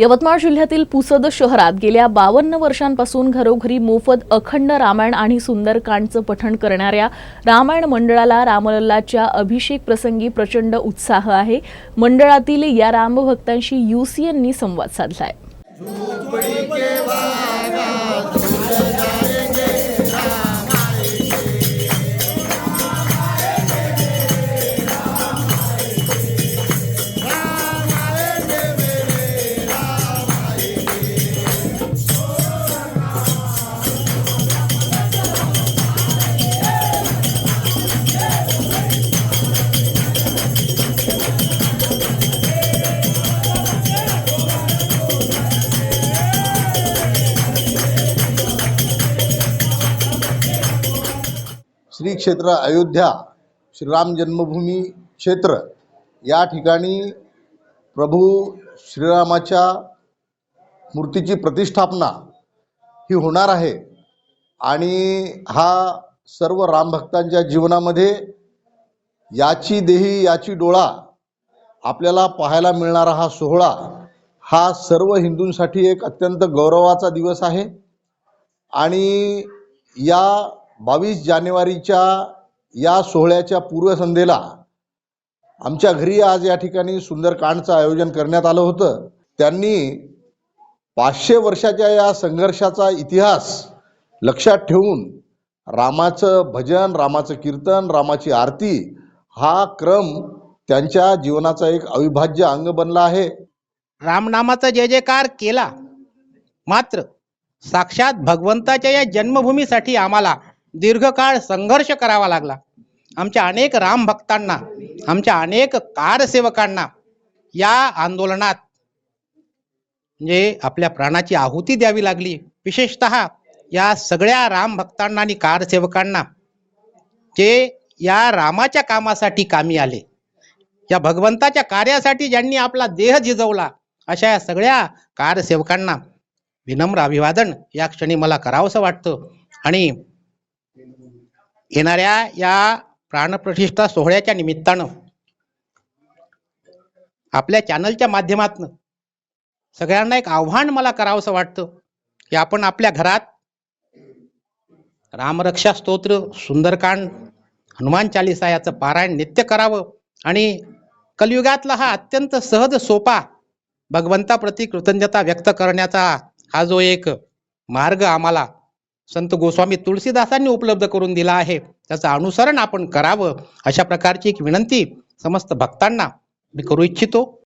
यवतमाळ जिल्ह्यातील पुसद शहरात गेल्या बावन्न वर्षांपासून घरोघरी मोफत अखंड रामायण आणि सुंदरकांडचं पठण करणाऱ्या रामायण मंडळाला रामलल्लाच्या अभिषेक प्रसंगी प्रचंड उत्साह आहे. मंडळातील या रामभक्तांशी युसीएननी संवाद साधलाय. श्री क्षेत्र अयोध्या श्रीराम जन्मभूमी क्षेत्र. या ठिकाणी प्रभू श्रीरामाच्या मूर्तीची प्रतिष्ठापना ही होणार आहे. आणि हा सर्व रामभक्तांच्या जीवनामध्ये याची देही याची डोळा आपल्याला पाहायला मिळणारा हा सोहळा हा सर्व हिंदूंसाठी एक अत्यंत गौरवाचा दिवस आहे. आणि या बावीस जानेवारीच्या या सोहळ्याच्या पूर्वसंध्येला आमच्या घरी आज या ठिकाणी सुंदरकांडचं आयोजन करण्यात आलं होतं. त्यांनी पाचशे वर्षाच्या या संघर्षाचा इतिहास लक्षात ठेवून रामाचं भजन रामाचं कीर्तन रामाची आरती हा क्रम त्यांच्या जीवनाचा एक अविभाज्य अंग बनला आहे. रामनामाचा जय जयकार केला. मात्र साक्षात भगवंताच्या या जन्मभूमीसाठी आम्हाला दीर्घकाळ संघर्ष करावा लागला. आमच्या अनेक राम भक्तांना आमच्या अनेक कारसेवकांना या आंदोलनात म्हणजे आपल्या प्राणाची आहुती द्यावी लागली. विशेषत या सगळ्या राम भक्तांना आणि कारसेवकांना जे या रामाच्या कामासाठी कामी आले या भगवंताच्या कार्यासाठी ज्यांनी आपला देह झिजवला अशा या सगळ्या कारसेवकांना विनम्र अभिवादन या क्षणी मला करावंसं वाटतं. आणि येणाऱ्या या प्राणप्रतिष्ठा सोहळ्याच्या निमित्तानं आपल्या चॅनलच्या माध्यमातून सगळ्यांना एक आव्हान मला करावंसं वाटतं की आपण आपल्या घरात रामरक्षा स्तोत्र सुंदरकांड हनुमान चालिसा याचं पारायण नित्य करावं आणि कलियुगातला हा अत्यंत सहज सोपा भगवंताप्रती कृतज्ञता व्यक्त करण्याचा हा जो एक मार्ग आम्हाला संत गोस्वामी तुळशीदासांनी उपलब्ध करून दिला आहे. त्याचं अनुसरण आपण करावं अशा प्रकारची एक विनंती समस्त भक्तांना मी करू इच्छितो.